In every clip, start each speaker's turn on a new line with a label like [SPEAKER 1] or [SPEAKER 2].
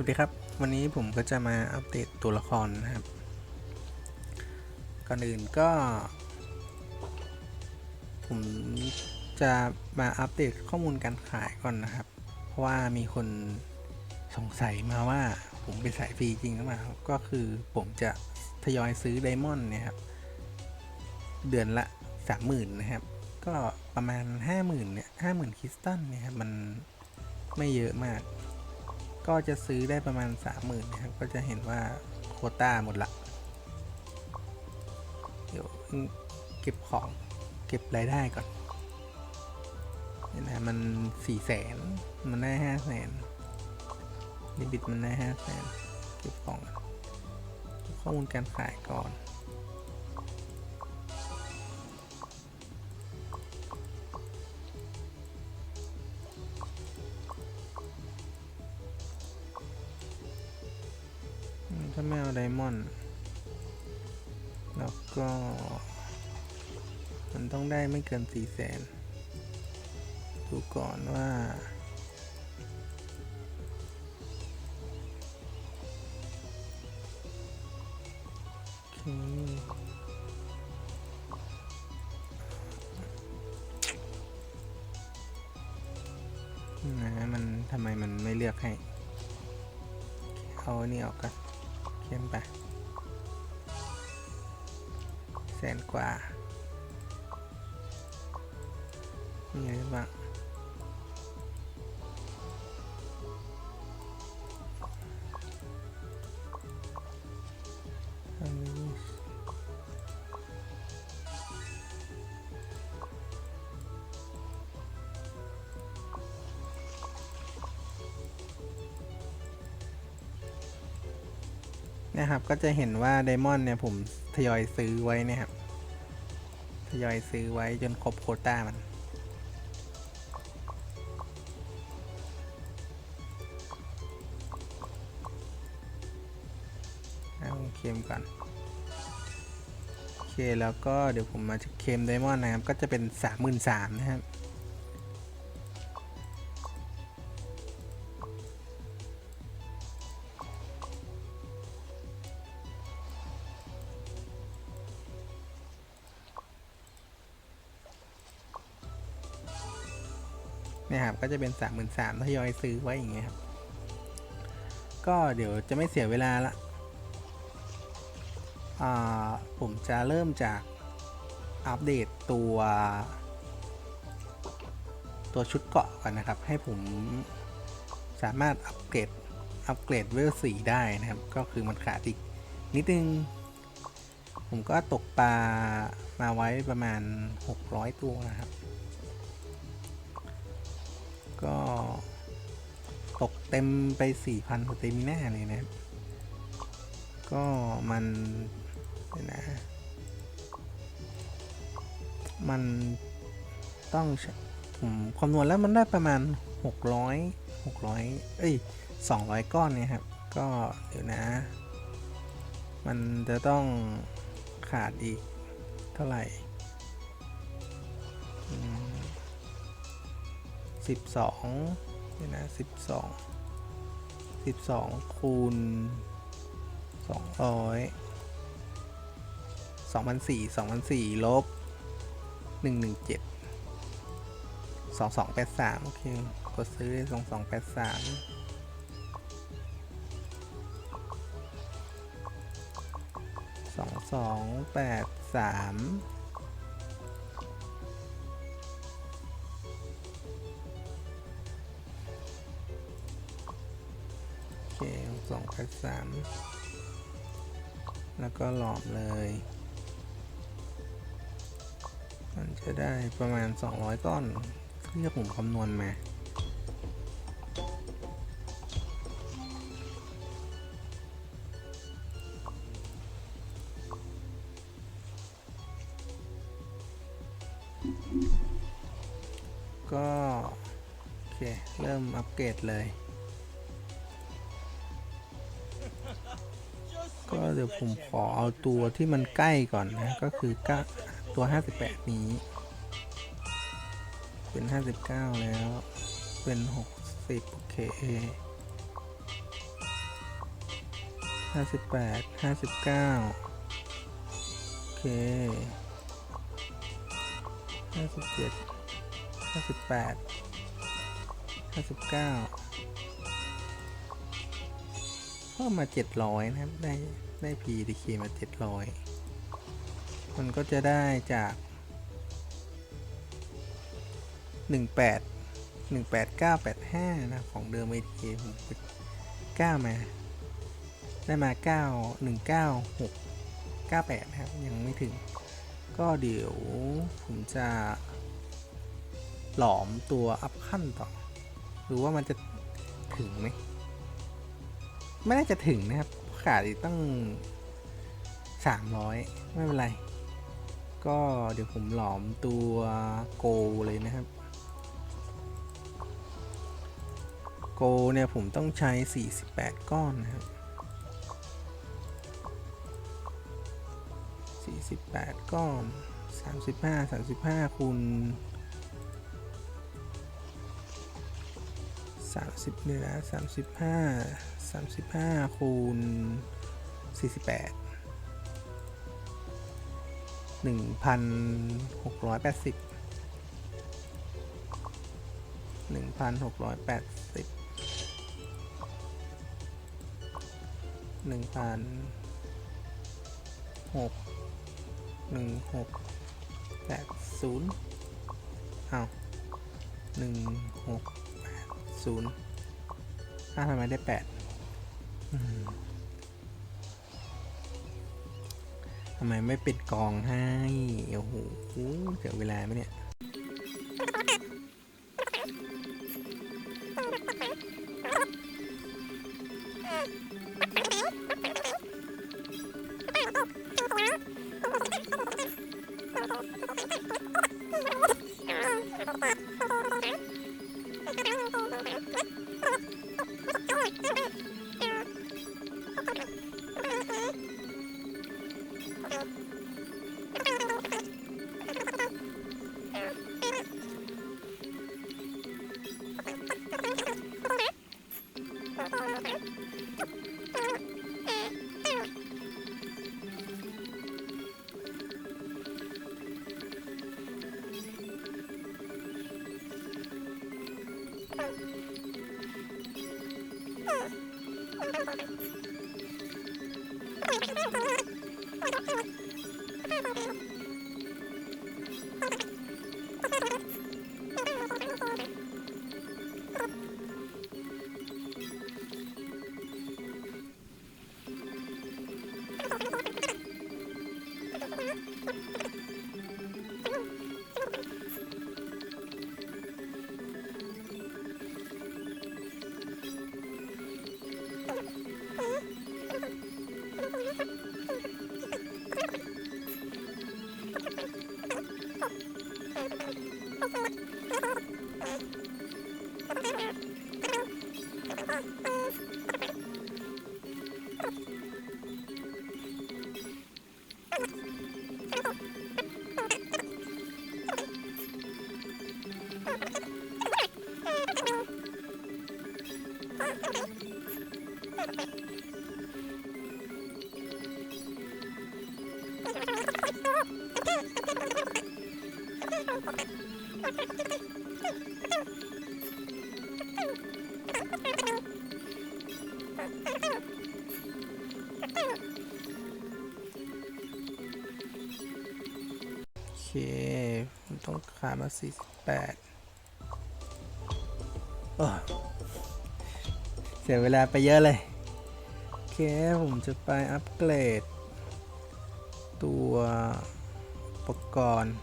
[SPEAKER 1] สวัสดีครับ วันนี้ผมก็จะมาอัปเดตตัวละครนะครับ ก่อนอื่นก็ ผมจะมาอัปเดตข้อมูลการขายก่อนนะครับ เพราะว่ามีคนสงสัยมาว่าผมเป็นสายฟรีจริงหรือเปล่าก็คือผมจะทยอยซื้อไดมอนด์เนี่ยครับ เดือนละสามหมื่นนะครับ ก็ประมาณห้าหมื่นเนี่ยห้าหมื่นคริสตัลเนี่ยครับ มันไม่เยอะมาก ก็จะซื้อได้ประมาณสามหมื่นนะครับ ก็จะเห็นว่าโคต้าหมดละ เดี๋ยวเก็บของเก็บรายได้ก่อนเห็นไหมมันสี่แสนมันได้ห้าแสนลิบิตมันได้ห้าแสนเก็บของก่อนข้อมูลการขายก่อน ถ้าไม่เอาไดมอนด์แล้วก็ มันต้องได้ไม่เกินสี่แสนดูก่อนว่าโอเคนะมันทำไมมันไม่เลือกให้ เอาอันนี่ออกกัน เข้มไปแสนกว่ามีอะไรบ้าง นะครับ ก็จะเห็นว่าไดมอนด์เนี่ยผมทยอยซื้อไว้นะครับ ทยอยซื้อไว้จนครบโคต้ามันเอาเคลมก่อน โอเคแล้วก็เดี๋ยวผมมาจะเคลมไดมอนด์นะครับ ก็จะเป็น 33,000นะครับ ก็จะเป็น 33,000ทยอยซื้อไว้อย่างเงี้ยครับ ก็เดี๋ยวจะไม่เสียเวลาละาผมจะเริ่มจากอัปเดตตัว ตัวชุดเกาะกันนะครับ ให้ผมสามารถอัปเกรดอัปเกรดเวลสีได้นะครับ ก็คือมันขาดอีกนิดนึง ผมก็ตกปลามาไว้ประมาณ 600 ตัวนะครับ ตกเต็มไป 4,000สเตมิน่าเลยนะก็มันนะ มันต้องผมคำนวณแล้วมันได้ประมาณ 600 600 เอ้ย 200 ก้อนเนี่ยครับ ก็เดี๋ยวนะ มันจะต้องขาดอีกเท่าไหร่12 นี่นะสิบสองสิบสองคูณสองร้อยสองพันสี่สองพันสี่ลบหนึ่งหนึ่งเจ็ดสองสองแปดสามโอเคกดซื้อได้สองสองแปดสามสองสองแปดสาม สองแปดสามแล้วก็หลอมเลย มันจะได้ประมาณ 200 ก้อนที่ผมคำนวณมาก็ โอเค เริ่มอัปเกรดเลย ก็เดี๋ยวผมขอเอาตัวที่มันใกล้ก่อนนะ ก็คือก็ตัว 58 นี้ เป็น 59 แล้ว เป็น 60 โอเค 58 59 โอเค 57 58 59 ก้าเพิ่มมาเจ็ดร้อยนะครับ ได้ได้ PDK มาเจ็ดร้อยมันก็จะได้จากหนึ่งแปดหนึ่งแปดเก้าแปดห้านะของเดิม ATK ผมเก้ามา ได้มา9 1 9 6 98นะครับ ยังไม่ถึง ก็เดี๋ยวผมจะหลอมตัวอัพขั้นต่อ หรือว่ามันจะถึงไหม ไม่น่าจะถึงนะครับ ขาดอีกตั้ง 300 ไม่เป็นไร ก็เดี๋ยวผมหลอมตัวโกเลยนะครับ โกเนี่ยผมต้องใช้ 48 ก้อนนะครับ48 ก้อน 35 35คูณ30เนี่ยนะ35 35 คูณ 48 1,680 1,680 1,600หนึ่งหกแปดศูนย์เอาหนึ่งหกแปดศูนย์อ้าทำไมได้แปด ทำไมไม่ปิดกองให้ โอ้โหเสียเวลาไหมเนี่ย โอเคผมต้องขาดมา48โอ้เสียเวลาไปเยอะเลย โอเค ผมจะไปอัปเกรด ตัวอุปกรณ์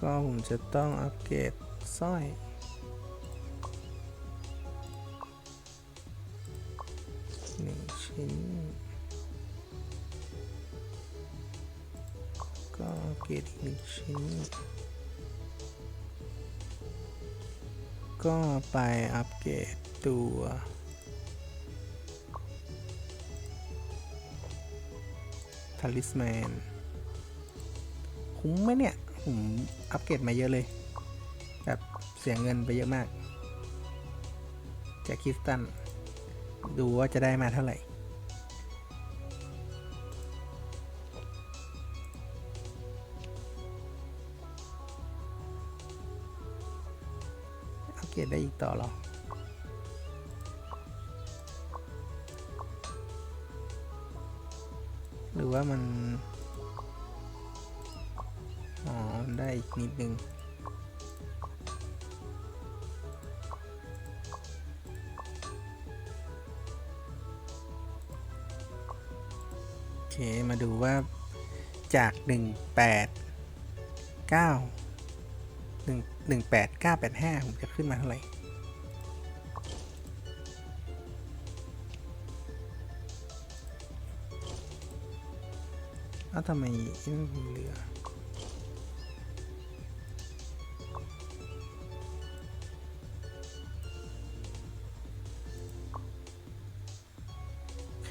[SPEAKER 1] ก็ผมจะต้องอัปเกรดสร้อย หนึ่งชิ้น ก็อัปเกรดอีกหนึ่งชิ้น ก็ไปอัปเกรดตัวทาลิสแมน คุ้มไหมเนี่ย ผมอัปเกรดมาเยอะเลย แบบเสียเงินไปเยอะมาก จากคิสตัน ดูว่าจะได้มาเท่าไหร่ อัปเกรดได้อีกต่อหรอหรือว่ามัน ได้อีกนิดนึงโอเค มาดูว่าจาก 1 8 9 1 1 8 9 8 5 ผมจะขึ้นมาเท่าไหร่อ้วทำไมไอ้นี่มันเหลือ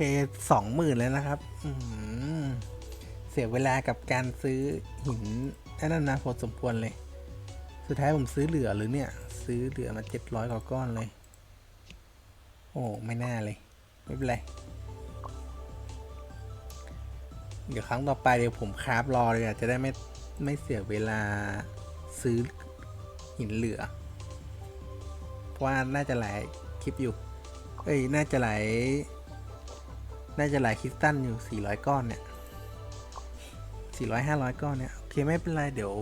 [SPEAKER 1] เคสองหมื่นแล้วนะครับเสียเวลากับการซื้อหินนนั้นนะพอสมควรเลย สุดท้ายผมซื้อเหลือหรือเนี่ย ซื้อเหลือมาเจ็ดร้อยกว่าก้อนเลย โอ้ไม่น่าเลย ไม่เป็นไร เดี๋ยวครั้งต่อไปเดี๋ยวผมคราฟรอเลยอะจะได้ไม่ไม่เสียเวลาซื้อหินเหลือ เพราะว่าน่าจะหลายคลิปอยู่ เอ้ย น่าจะหลาย น่าจะหลายคริสตันอยู่ 400 ก้อนเนี่ย 400 500 ก้อนเนี่ย โอเค ไม่เป็นไร เดี๋ยว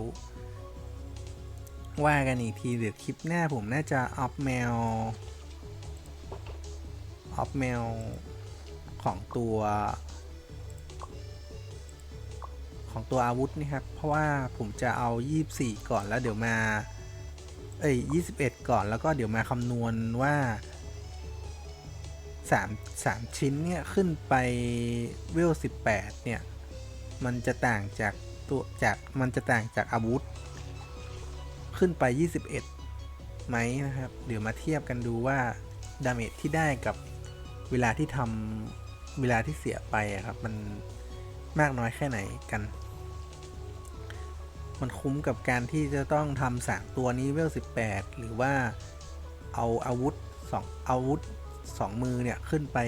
[SPEAKER 1] ว่ากันอีกที เดี๋ยวคลิปหน้าผมน่าจะออฟแมว ออฟแมว ของตัว ของตัวอาวุธนี่ครับ เพราะว่าผมจะเอา 24 ก่อนแล้วเดี๋ยวมา เอ้ย 21 ก่อนแล้วก็เดี๋ยวมาคำนวณว่า 3 3ชิ้นเนี่ยขึ้นไปเวล18เนี่ย มันจะต่างจากตัวจากมันจะต่างจากอาวุธ ขึ้นไป 21ไหมนะครับเดี๋ยวมาเทียบกันดูว่าดาเมจที่ได้กับเวลาที่ทำเวลาที่เสียไปอะครับ มันมากน้อยแค่ไหนกัน มันคุ้มกับการที่จะต้องทำสามตัวนี้เวล18 หรือว่าเอาอาวุธสองอาวุธ สองมือเนี่ยขึ้นไป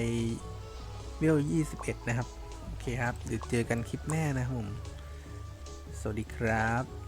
[SPEAKER 1] เวล21 นะครับ โอเคครับเดี๋ยวเจอกันคลิปหน้านะครับผม สวัสดีครับ